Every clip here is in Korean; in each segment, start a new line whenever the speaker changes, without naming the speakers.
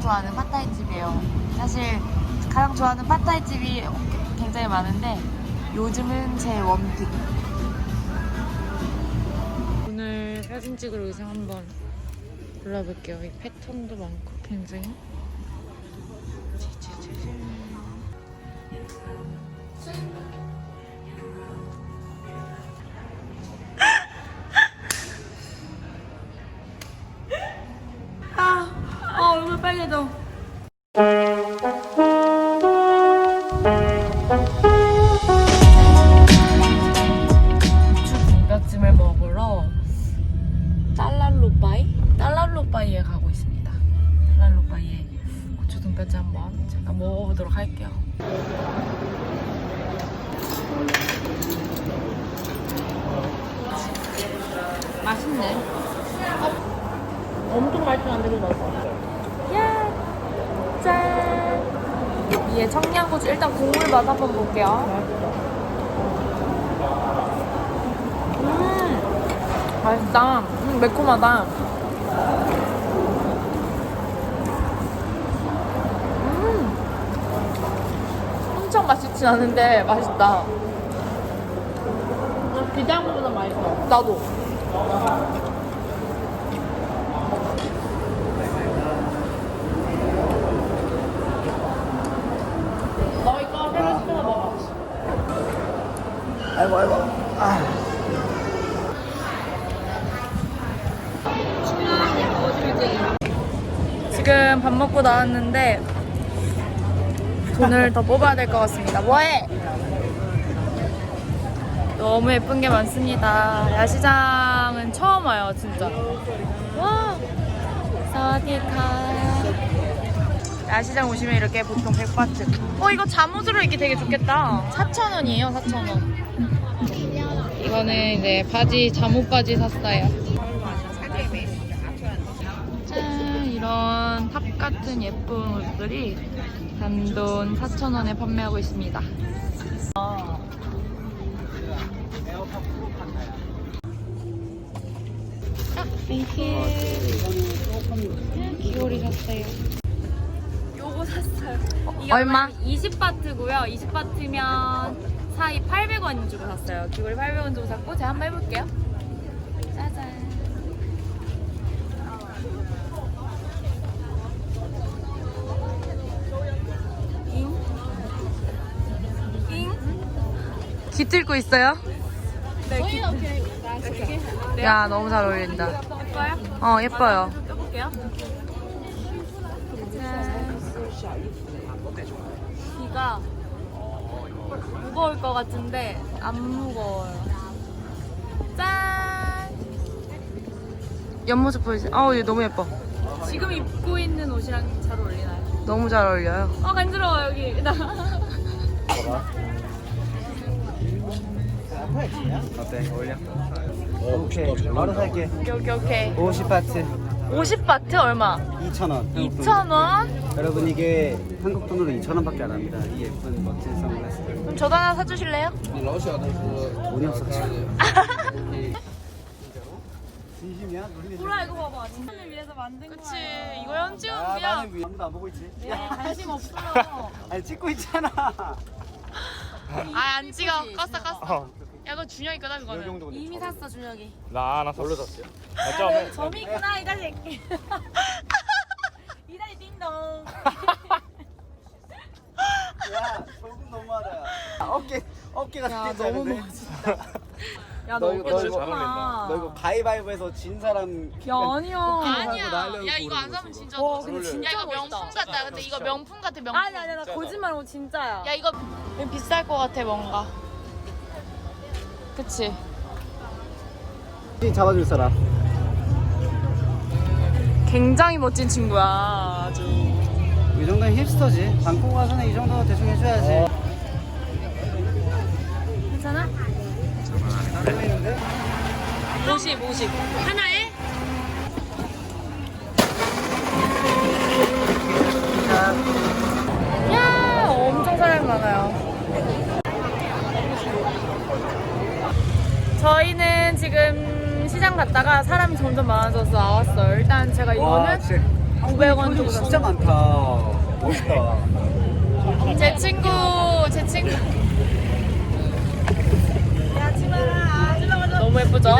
좋아하는 팟타이 집이에요. 사실 가장 좋아하는 팟타이 집이 굉장히 많은데 요즘은 제 원픽. 오늘 사진 찍을 의상 한번 골라볼게요. 이 패턴도 많고 굉장히. 랄로빠이에 가고 있습니다. 딸랄로빠이에 고추 등뼈찜 한번 제가 먹어보도록 할게요. 맛있네. 엄청 맛있는 안 되고 맛있어. 야, 짠. 위에 청양고추 일단 국물 맛 한번 볼게요. 음, 맛있다. 음, 매콤하다. 음, 엄청 맛있진 않은데 맛있다. 것보다 맛있어. 나도. 너 이거 새로 시켜 먹어.
아이고 아이고 아.
지금 밥 먹고 나왔는데 돈을 더 뽑아야 될 것 같습니다. 뭐해? 너무 예쁜 게 많습니다. 야시장은 처음 와요, 진짜. 와, 사디카. 야시장 오시면 이렇게 보통 100바트. 어, 이거 잠옷으로 입기 되게 좋겠다. 4,000원이에요, 4,000원. 이거는 이제 바지, 잠옷 바지 샀어요. 이런 탑 같은 예쁜 옷들이 단돈 4,000원에 판매하고 있습니다. 아, 땡큐. 귀걸이 샀어요.
요거 샀어요. 이게
얼마?
20바트고요. 20바트면 사이 800원 주고 샀어요. 귀걸이 800원 주고 샀고 제가 한번 해볼게요. 짜잔.
귀 뚫고 있어요?
네, 기... 네.
야, 너무 잘 어울린다.
예뻐요?
어, 예뻐요.
좀 껴볼게요. 짠. 귀가 무거울 것 같은데 안 무거워요. 짠!
옆모습 보이세요? 어우, 얘 너무 예뻐.
지금 입고 있는 옷이랑 잘 어울리나요?
너무 잘 어울려요.
어 간지러워 여기. 나.
어때 어울려? 오케이 바로 살게
오케이, 오케이, 오케이.
50바트
50바트 얼마?
2,000원
2,000원?
여러분 이게 한국 돈으로 2,000원밖에 안 합니다 이 예쁜 멋진 선글라스들
그럼 저도 하나 사주실래요?
돈이 없었죠 진심이야?
보라 이거 봐봐. 진짜를 위해서 만든
그치,
거야.
이거
아
현지음이야.
나는 왜 아무도 안 보고 있지?
네, 관심 없어요.
아니 찍고 있잖아
아, 안 찍어. 껐어, 껐어. 야, 그거 준영이 거다, 그거는.
이미 샀어 준혁이.
나 하나 뭘로 샀어요? 어쩌면
점이 있구나 이 자식. 이 자식 띵동.
야 조금 너무하다 야. 어깨 어깨가
야,
진짜
너무
작은데?
야,
너
너
이거- 너 이거
좋구나.
너 이거 가위바위보에서 진 사람
야, 아니야.
아니야.
날려고
야, 이거 안
그러는
사면
거지,
진짜.
와,
너-
근데
야,
진짜
이거 명품
멋있다.
같다. 근데 이거 명품 같아, 명품.
아니 아니 야 나 거짓말 하고 진짜야.
야, 이거 좀 비쌀 것 같아, 뭔가. 그치?
잡아줄 사람
굉장히 멋진 친구야, 아주.
이 정도는 힙스터지 방콕 가서는 이 정도 대충 해줘야지
괜찮아?
50, 50.
하나에?
야, 엄청 사람이 많아요. 저희는 지금 시장 갔다가 사람이 점점 많아져서 나왔어요. 일단 제가
와,
이거는
진짜
900원 주고
진짜 많다. 멋있다.
제 친구, 제 친구. 너무 예쁘죠?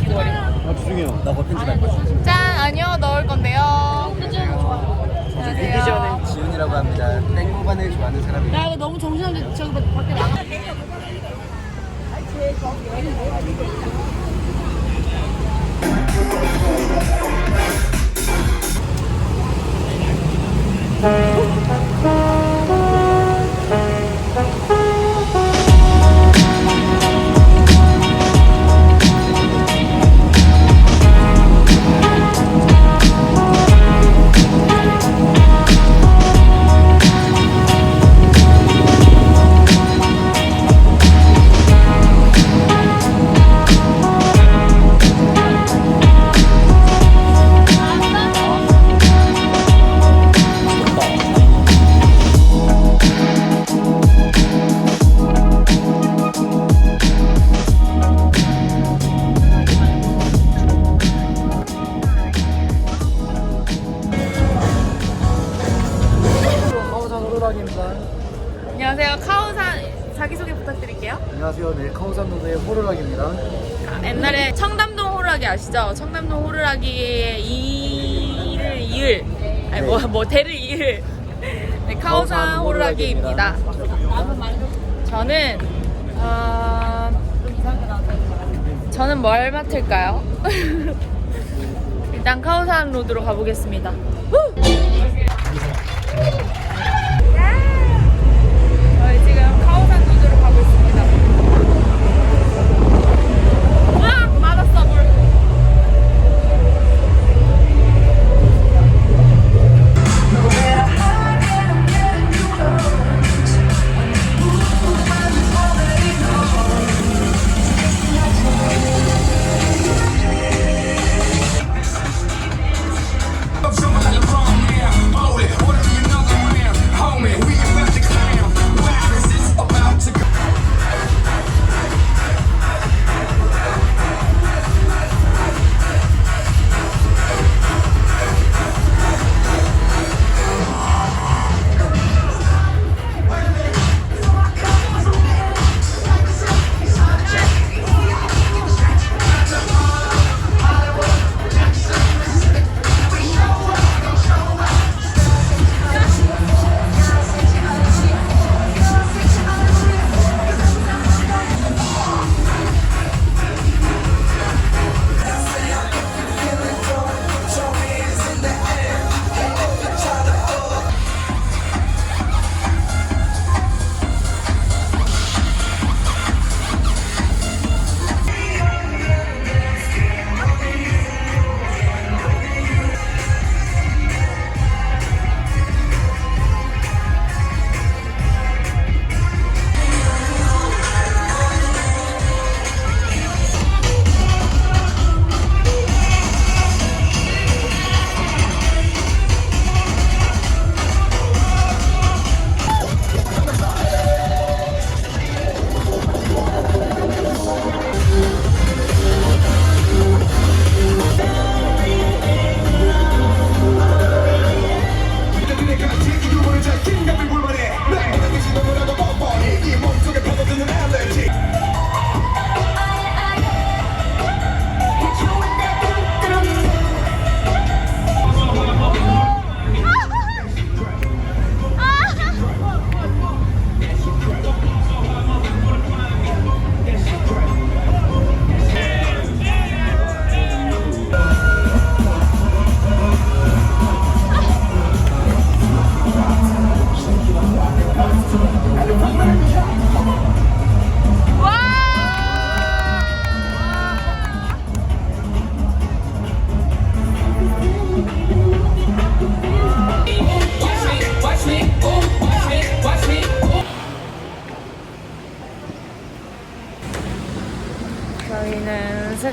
귀걸이.
아, 주중이요. 나 버튼 좀 할거야.
짠! 아니요, 넣을 건데요. 안녕하세요.
저는 지훈이라고 합니다. 땡모반을 좋아하는 사람입니다.
야, 이거 너무 정신없는데 저기 밖에 나가.
카오
옛날에 청담동 호루라기 아시죠? 청담동 호루라기의 이를 이을 아니 뭐, 뭐 대를 이을 네, 카오산
카오산
호루라기입니다. 저는 어, 저는 뭘 맡을까요? 일단 카오산 로드로 가보겠습니다.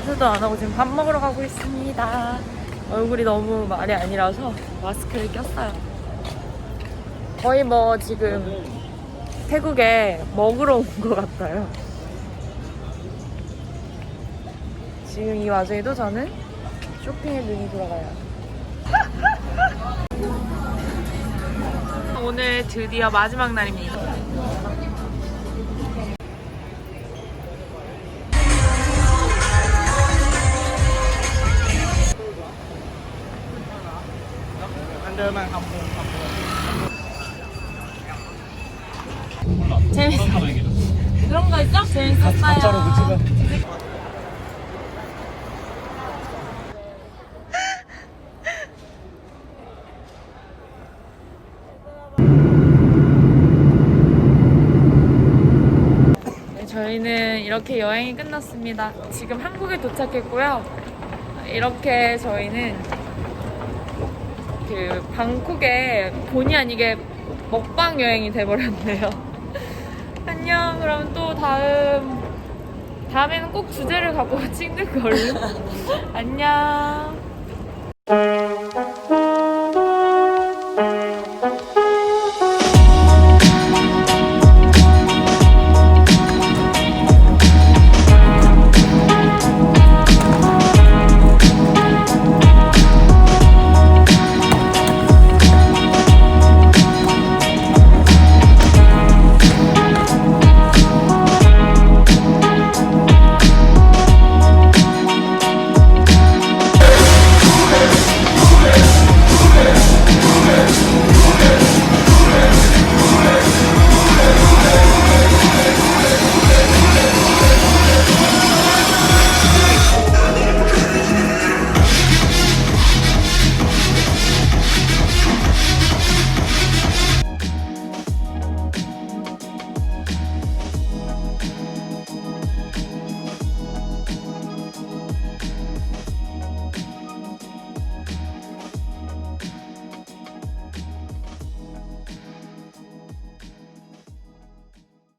세수도 안 하고 지금 밥 먹으러 가고 있습니다. 얼굴이 너무 말이 아니라서 마스크를 꼈어요. 거의 뭐 지금 태국에 먹으러 온 것 같아요. 지금 이 와중에도 저는 쇼핑에 눈이 돌아가요. 오늘 드디어 마지막 날입니다. 재밌어. 그런 거 있어? 재밌었어요.
가짜로 붙이면
네, 저희는 이렇게 여행이 끝났습니다. 지금 한국에 도착했고요. 이렇게 저희는 그 방콕에 본의 아니게 먹방 여행이 돼버렸네요. 안녕. 그럼 또 다음 다음에는 꼭 주제를 갖고 찍는 걸로. 안녕.